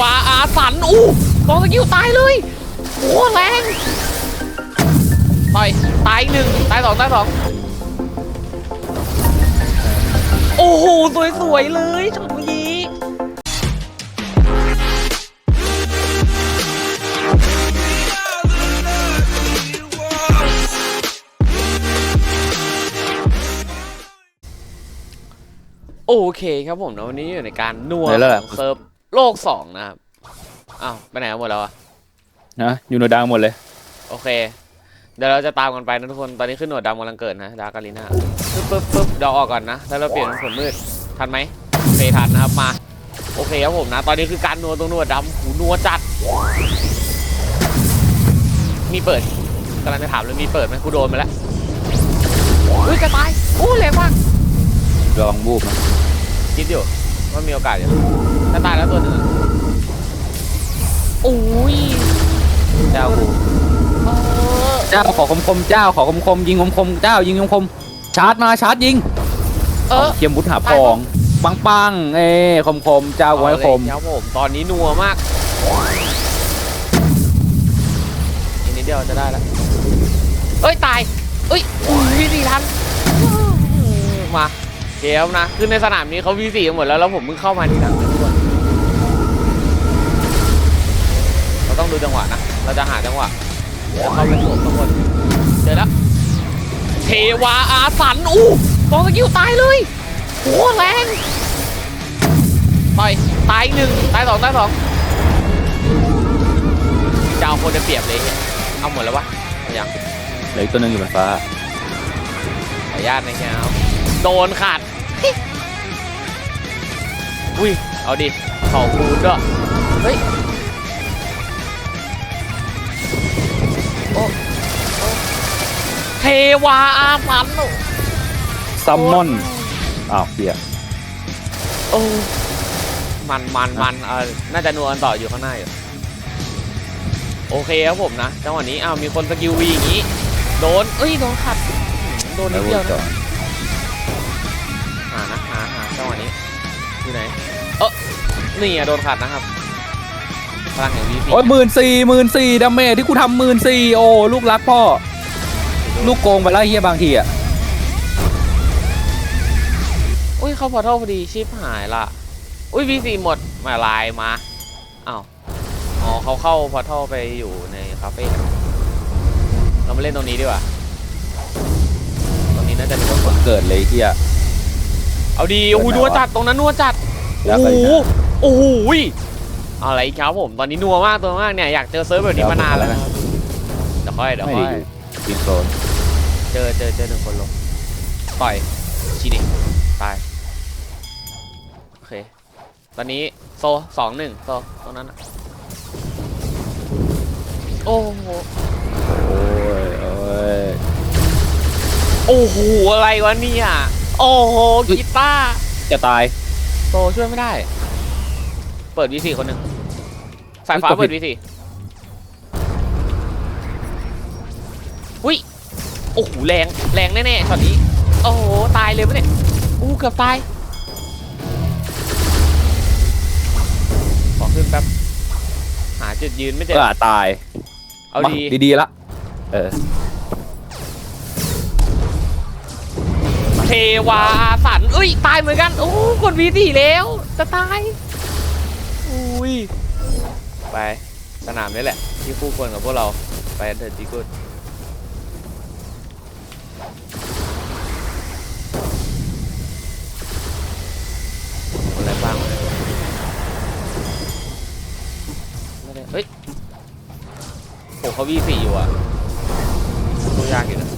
วาอาสันอู้บองสกิลตายเลยโอ้แรงต่อยตายอีกหนึ่งตายสองตายสองโอ้โห สวย ๆ เลยช็อตเมื่อกี้โอเคครับผมนะวันนี้อยู่ในการนัวไหนแล้วล่ะของเซิร์ฟ โลกสองนะครับ อ้าวไปไหนกันหมดแล้วอะนะอยู่โนดังหมดเลย โอเค เดี๋ยวเราจะตามกันไปนะทุกคน ตอนนี้ขึ้นหนวดดำกำลังเกิดนะดาร์กาลิน่าปึ๊บปึ๊บปึ๊บเดี๋ยวออกก่อนนะ แล้วเราเปลี่ยนเป็นขนมืด ทันไหมโอเคทันนะครับมา โอเคครับผมนะ ตอนนี้คือการนัวตรงหนวดดำหูนัวจัด มีเปิดกำลังจะถามเลยมีเปิดไหมกูโดนไปแล้ว อุ้ยจะตายอู้แรงมากลองบูบนะคิดอยู่ ว่ามีโอกาสอยู่จะตายแล้วตัวหนึ่งอะอุ้ยเจ้ากูเออเจ้าขอคมคมๆเจ้าขอคมคมๆยิงคมคมๆเจ้ายิงคมคมๆชาร์จมาชาร์จยิงเออเกียมบุตรหาพองปังปังๆเอ้คมคมๆเจ้าไว้คมเอาเลยครับผมตอนนี้นัวมากอีกนิดเดียวจะได้แล้วเอ้ยตายเอ้ยอุ้ยวีสี่ทันมา เกมนะ คือในสนามนี้เขาวีสี่กันหมดแล้ว แล้วผมเพิ่งเข้ามาทีหลังนะทุกคนเราต้องดูจังหวะนะ เราจะหาจังหวะแล้วเข้าไปสวมทุกคน เจอแล้ว เทวาอาสัน อู้บองสกิลตายเลยโหแรงต่อยตายอีกหนึ่งตายสองตายสองจะเอาคนจะเปรียบเลยเนี่ยเอาหมดแล้ววะเอายังเหลืออีกตัวหนึงอยู่บนฟ้าขออนุญาตนะครับโดนขาด อุ้ย เอาดิเข่าคูณด้วยเฮ้ย โอ้โอ้เทวาอาสันโอ้ซัมมอน อ้าวเปียกโอ้มันมันมันเออน่าจะนัวกันต่ออยู่ข้างหน้าอยู่ โอเคครับผมนะ จังหวะนี้ อ้าว มีคนสกิลวีอย่างนี้ โดน เอ้ย โดนขัด โดนนิแล้ดวเดียวจอนะดหา นะหาหาจังหวะนี้อยู่ไหนเออนี่อะโดนขัดนะครับพลังแห่งวีพีโอ้ยหมื่นสี่หมื่นสี่ดาเมจที่กูทำหมื่นสี่โอ้ลูกรักพ่อ ลูกโกงไปแล้วเฮียบางทีอะอุ้ยเข้าพอร์ทัลพอดีชิปหายละอุ้ยวีซีหมดมาลายมาอ้าวอ๋อเขาเข้าพอร์ทัลไปอยู่ในคาเฟ่เรามาเล่นตรงนี้ดีกว่าตรงนี้น่าจะดีกว่าเกิดเลยเฮีย เอาดีโอ้โหนัวจัดตรงนั้นนัวจัดแล้วโอ้ไปโหนะโอ้โหยอะไรอีกครับผมตอนนี้นัวมากตัวมากเนี่ยอยากเจอเซิร์ฟแบบนี้มานานแล้วนะครับเดี๋ยวค่อยเดี๋ยวไม่ค่ดีอยอยู่ยิงโซนเจอเจอเจอหนึ่งคนลงต่อยชีดิตายโอเคตอนนี้โซสองหนึ่งโซตรงนั้นน่ะโอ้โหโอ้ยโอ้ยโอ้โหอะไรวะเนี่ย โอ้โหอุ๊ยกีตาร์จะตายโซช่วยไม่ได้ เปิดวีสี่คนหนึ่งสายฟ้าอุ๊ยกดผิดเปิดวีสี่อุ้ยโอ้โหแรงแรงแน่ๆช็อตนี้ โอ้โหตายเลยปะเนี่ยอู้เกือบตายขอขึ้นแป๊บหาจุดยืนไม่เจอก็ตาย เอาดีมาดีๆละเออ วาสันเอ้ย ตายเหมือนกัน โอ้กดวีสี่แล้ว จะตาย อุ้ย ไป สนามนี้แหละ ที่คู่ควรกับพวกเรา ไปเถิดจีกุดอะไรบ้างไม่ได้เฮ้ยโหเขาวีสี่อยู่อะดูยากอยู่นะ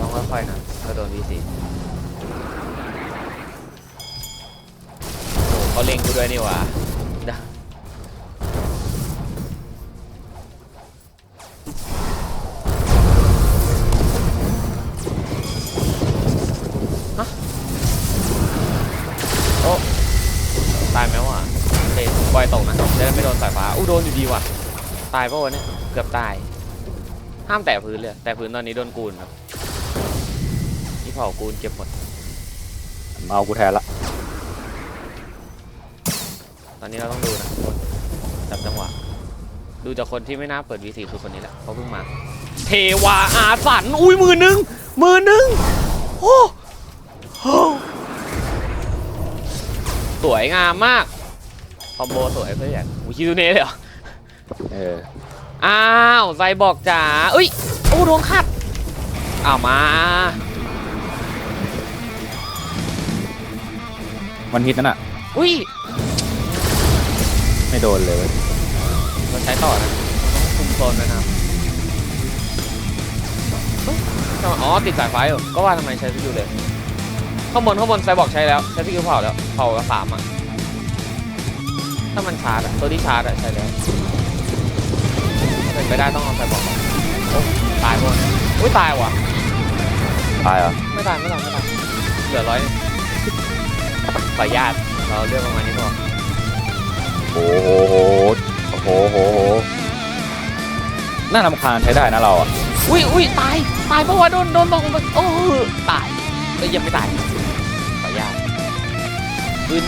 ต้องค่อยๆนะถ้าโดนวีสี่ เขาเล็งกูด้วยนี่หว่าเดี๋ยโอ้ตายไหมวะโอเคปล่อยตกนะจะได้ไม่โดนสายฟ้าอู้โดนอยู่ดีว่ะ ตายปะวะเนี่ยเกือบตาย ห้ามแตะพื้นเลย แตะพื้นตอนนี้โดนกูนครับที่เผากูนเก็บหมด เอากูแทนละ ตอนนี้เราต้องดูนะทุกคนจับจังหวะ ดูจากคนที่ไม่น่าเปิด V4 คือคนนี้แหละเขาเพิ่งมา เทวาอาสันอุ้ยมือหนึ่งมือหนึ่งโอ้โหสวยงามมากคอมโบสวยเพื่อนอุ้ยคิดูเน่เลยเหรอเอออ้าวไซบอกจ๋าเอ้ยโอ้โดนขัดอ้าวมามันฮิตนั่นอะอุ้ย ไม่โดนเลยเว้ยเราใช้ต่อนะต้องคุมโซนนะครับเฮ้ยทำไมอ๋อติดสายไฟเหรอก็ว่าทำไมใช้สกิลเลยข้างบนข้างบนไซบอกใช้แล้วใช้สกิลเผาแล้วเผาละสามอะถ้ามันชาร์จอะตัวที่ชาร์จอะใช้แล้วเป็นไปได้ต้องเอาไซบอกก่อนโอ้ตายพวกนี้อุ้ยตายว่ะ ตายเหรอไม่ตายไม่ตายไม่ตายเหลือร้อยหนึ่งขออนุญาตเราเลือกประมาณนี้พอ น่ารำคาญใช้ได้นะเราอะอุ้ยอุ้ยตาย ตายเพราะว่าโดนโดนตรงโอ้ตายเอ้ยยังไม่ตายขออนุญาตอึน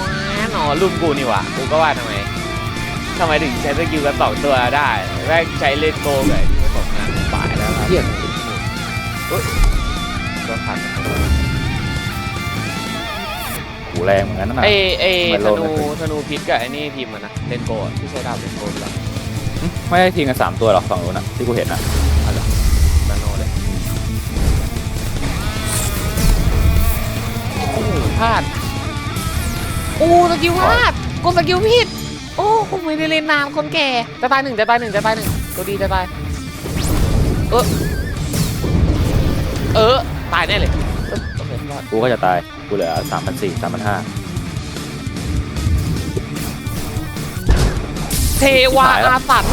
ว้าหนอรุ่นกูนี่หว่ะกูก็ว่าทำไมทำไมถึงใช้สกิลกันสองตัวได้แม่งใช้เลนโกเลยที่ผสมงานตายแล้วครับเหี้ยเฮ้ย แรงเหมือนกันนั่นน่ะไอไอไม่ธโลภนูไม่เคยธนูพิษกับไอ้นี่พิมพ์มันนะเลนโกะที่ใช้ดาบเลนโกะหรอหึไม่ได้ทีมกันสามตัวหรอกฝั่งนู้นอะที่กูเห็นอะดานโนเลยโอ้โหพลาดโอ้สกิลพลาดกดสกิลผิดโอ้ผมไม่ได้เล่นนานคนแก่จะตายหนึ่งจะตายหนึ่งจะตายหนึ่งตัวดีจะตายเออเอ กูก็จะตาย กูเหลือสามพันสี่สามพันห้าเทวาตายแล้วอาสัน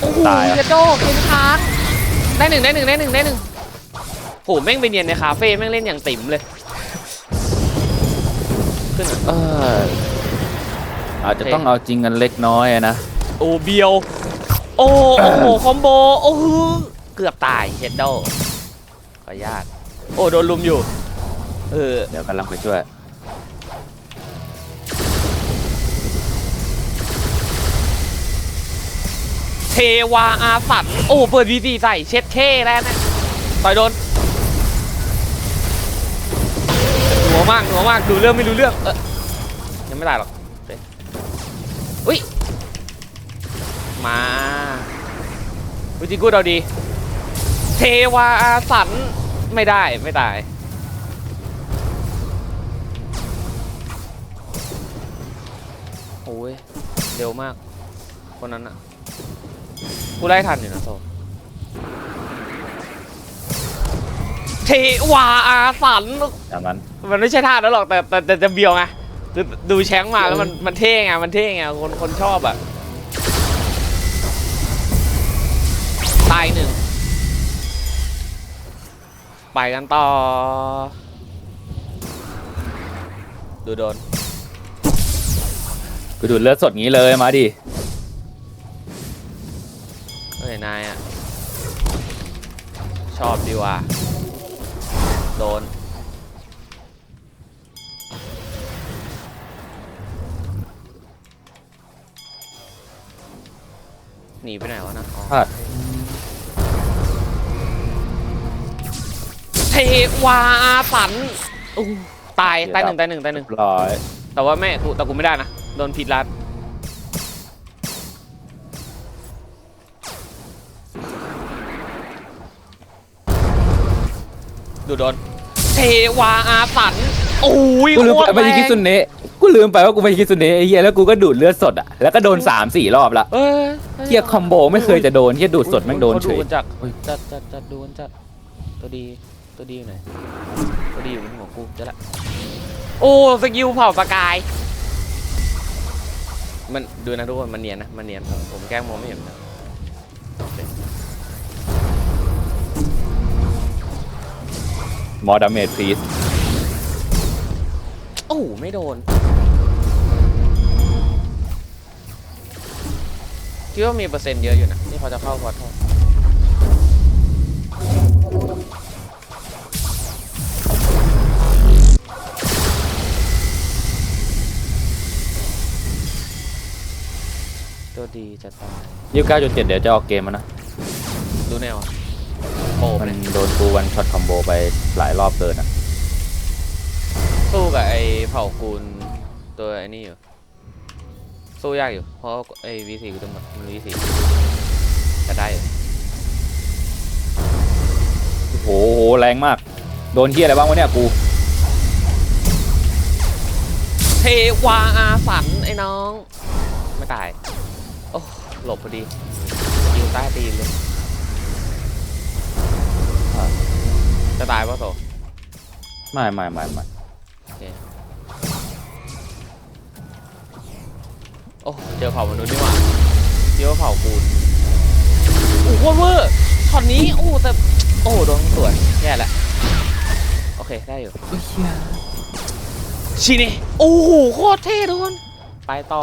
โอ้โหตายอะเยโดเคนค้างได้หนึ่งได้หนึ่งได้หนึ่งได้หนึ่งโหแม่งไปเนียนในคาเฟ่แม่งเล่นอย่างติ๋มเลยขึ้นอะเอออาจจะต้องเอาจริงกันเล็กน้อยอะนะ โอ้เบียว โอ้โอ้โหคอมโบ โอ้โหเกือบตายเชดโดขออนุญาตโอ้โดนลุมอยู่ เออ เดี๋ยวกำลังไปช่วย เทวาอาสันโอ้เปิดวีดีใส่เช็ดเคแล้วนะต่อยโดนหนัวมากหนัวมากดูเรื่องไม่รู้เรื่องเออยังไม่ตายหรอกอเคอุ้ยมาวิจิกูดเอาดี เทวาอาสันไม่ได้ไม่ตาย เร็วมาก คนนั้นอะกูไล่ทันอยู่นะโซเทวาอาสันตามนั้นมันไม่ใช่ท่าแล้วหรอกแต่แต่แต่จะเบียวไงดูดูแชงค์มาแล้วมันมันเท่ไงมันเท่ไงคนคนชอบอะตายหนึ่งไปกันต่อ ดูโดน กูดูดเลือดสดงี้เลยมาดิเฮ้ยนายอะ ชอบดีว่ะโดน หนีไปไหนวะนะอ๋อพลาดเทวาสันอู้ตายตายหนึ่งตายหนึ่งตายหนึ่ง ร้อย แต่ว่าแม่กูแต่กูไม่ได้นะ โดนผิดรัด ดูโดน เทวาอาสันโอ้ยกูลืมโคตรไปแรยิคิงซุเนะกูลืมไปว่ากูไปยิคิซุเนะไอ้เหี้ยแล้วกูก็ดูดเลือดสดอะแล้วก็โดนสามสี่รอบละเอ้ยเหี้ยคอมโบไม่เคยจะโดนเหี้ยดูดสดแม่งโดนเฉย ขาจัดเฮ้ยจัดจัดจัดดูกันจัดตัวดีตัวดีอยู่ไหนตัวดีอยู่บนหัวกูจะละโอ้สกิลเผาสกาย มันดูนะทุกคนมันเนียนนะมันเนียนผมผมแกล้งมองไม่เห็นนะโอเคมอดาเมจพลีสโอ้โหไม่โดนคิดว่ามีเปอร์เซ็นต์เยอะอยู่นะนี่พอจะเข้าพอท ดีจะตายยี่สิบเก้าจุดเจ็ดเดี๋ยวจะออกเกมแล้วนะ ดูแนวอะโอ้มันเนี่ยโดนกูวันช็อตคอมโบไปหลายรอบเกินอะ สู้กับไอ้เผ่ากูลตัวไอ้นี่อยู่ สู้ยากอยู่ เพราะไอ้ V4 กูจะหมดมัน V4 จะได้อยู่โอ้โหแรงมาก โดนเฮียอะไรบ้างวะเนี่ยกู เทวาอาสันไอ้น้อง ไม่ตาย โอ้หลบพอดีอยู่ใต้ตีนเลยจะตายป่ะโตไม่ไม่ไม่ไม่โอเคโอ้เจอเผ่ามนุษย์นี่หว่าเจอว่าเผ่ากูนโอ้โหโคตรเวอร์ช็อตนี้โอ้แต่โอ้โดนสวยแย่แหละโอเคได้อยู่ชินี่โอ้โหโคตรเท่ทุกคนไปต่อ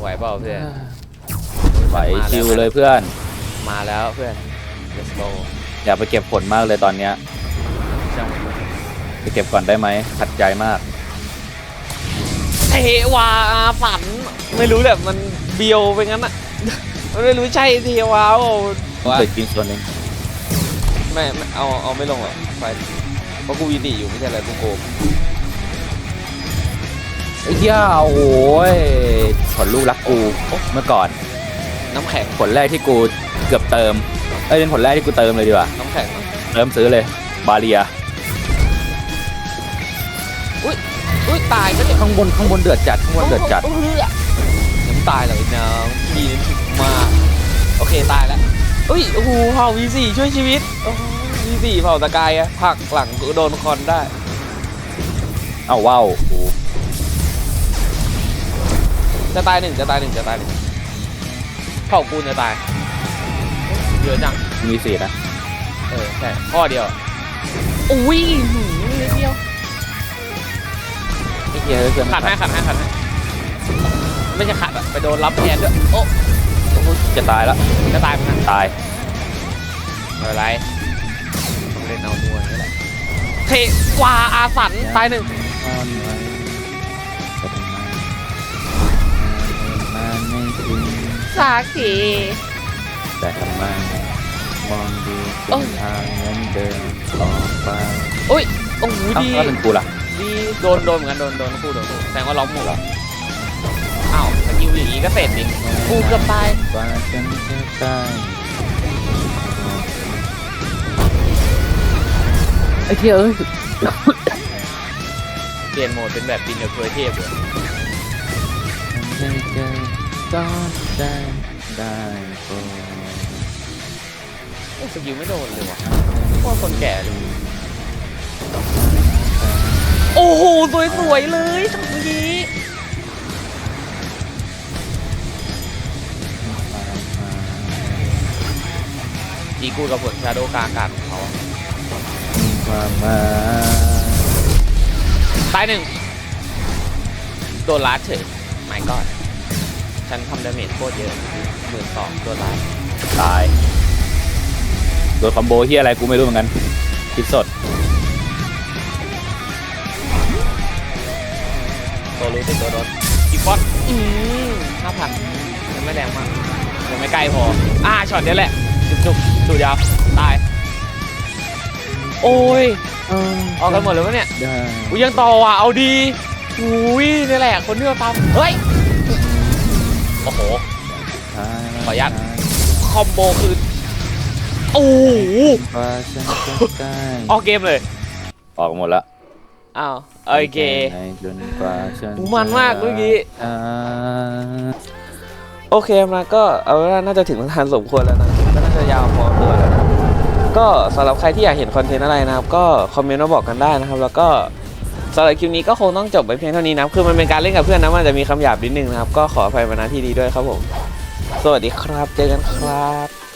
ไหวเปล่าเพื่อนไหวชิวเลยเพื่อน มาแล้วเพื่อน let's go อย่าไปเก็บผลมากเลยตอนเนี้ยจังไปเก็บก่อนได้ไหมขัดใจมากเทวาอาฝันไม่รู้แบบมันเบียวไปงั้นอะมันไม่รู้ใช่เทวาโอ้ว่าเคยกินส่วนหนึ่งไม่ไม่เอาเอาไม่ลงหรอกไฟเพราะกูวีดีอยู่ไม่ใช่อะไรกูโกงไอ้เหี้ยโอ้ยผ ลลูกรักกูเมื่อก่อน น้ำแข็ง ผลแรกที่กูเกือบเติมเอ้ยเป็นผลแรกที่กูเติมเลยดีกว่าน้ำแข็งเนอะเริ่มซื้อเลย บาเรียอุ้ยตายก็เนี่ยข้างบนข้างบนเดือดจัดข้างบนเดือดจัดโอ้โหยังไม่ตายเลยน้องพี่นี่ถึกมากโอเคตายแล้วอุ้ยโอ้โหเผ่า V4 ช่วยชีวิตโอ้โห V4 เผ่าตะกายอะผลักหลังกูโดนคอนได้ เอ้าว้าวโอ้ จะตายหนึ่งจะตายหนึ่งจะตายหนึ่งเผ่ากูจะตายเยอะจังมีสีนะเออใช่ข้อเดียวอุ้ยหืมนิดเดียวไอ้เหี้ยเพื่อนขัดให้ขัดให้ขัดให้ไม่ใช่ขัดอะไปโดนรับแทนด้วยโอ้จะตายแล้วจะตายเหมือนกันตายไม่เป็นไรต้องเล่นเอานัวอย่างนี้แหละเทวาอาสันตายหนึ่ง สาเกแต่ทำไมมองดูโอ้เส้นทางเหมือนเดิมต่อไปโอ้ยโอ้โหเอ้าดีแล้วเป็นกูล่ะดีโดนโดนเหมือนกันโดนโดนคู่โดนคู่แสดงว่าล้อมหมู่อ้าวสกิลอย่างนี้ก็เสร็จดิกูเกือบตายว่าฉันจะตายไอ้เหี้ยเอ้ยเปลี่ยนโหมดเป็นแบบบินกับเทยเทพเลยฉันจะ ต้องได้ได้โปรดโอ้สกิลไม่โดนเลยวะโคตรคนแก่เลยโอ้โหสวยๆเลยช็อตเมื่อกี้ดีกูกับผลชาโดกลางอากาศของเขาอะมีความหมายตายหนึ่งโดนลัดเฉยไม่ก็ ฉันทำดาเมจโคตรเยอะหมื่นสองโดนลัดตาย โดนคอมโบเฮียอะไรกูไม่รู้เหมือนกันคิดสดตัวรู้ติดตัวโดนอีกฟอสอืมห้าพันยังไม่แรงมากยังไม่ใกล้พอ อ่าช็อตเนี้ยแหละ จุกจุกดูยาวตาย โอ้ย เอากันหมดเลยวะเนี่ย ได้กูยังต่อว่ะเอาดีอุ้ยนี่แหละ คนที่เราตามเฮ้ย โอ้โห ขออนุญาต คอมโบคือโอ้โหว่าฉันจะได้ออกเกมเลย ออกหมดละอ้าวโอเคในจนกว่าฉันมันมากเมื่อกี้จะโอเคมาก็เอาเป็นว่าน่าจะถึงทานสมควรแล้วนะ ก็น่าจะยาวพอตัวแล้วนะ ก็สำหรับใครที่อยากเห็นคอนเทนต์อะไรนะครับ ก็คอมเมนต์มาบอกกันได้นะครับ แล้วก็ สำหรับคลิปนี้ก็คงต้องจบไปเพียงเท่านี้นะครับคือมันเป็นการเล่นกับเพื่อนนะมันอาจจะมีคำหยาบนิดนึงนะครับ ก็ขออภัยมาณที่นี้ด้วยครับผม สวัสดีครับ เจอกันครับ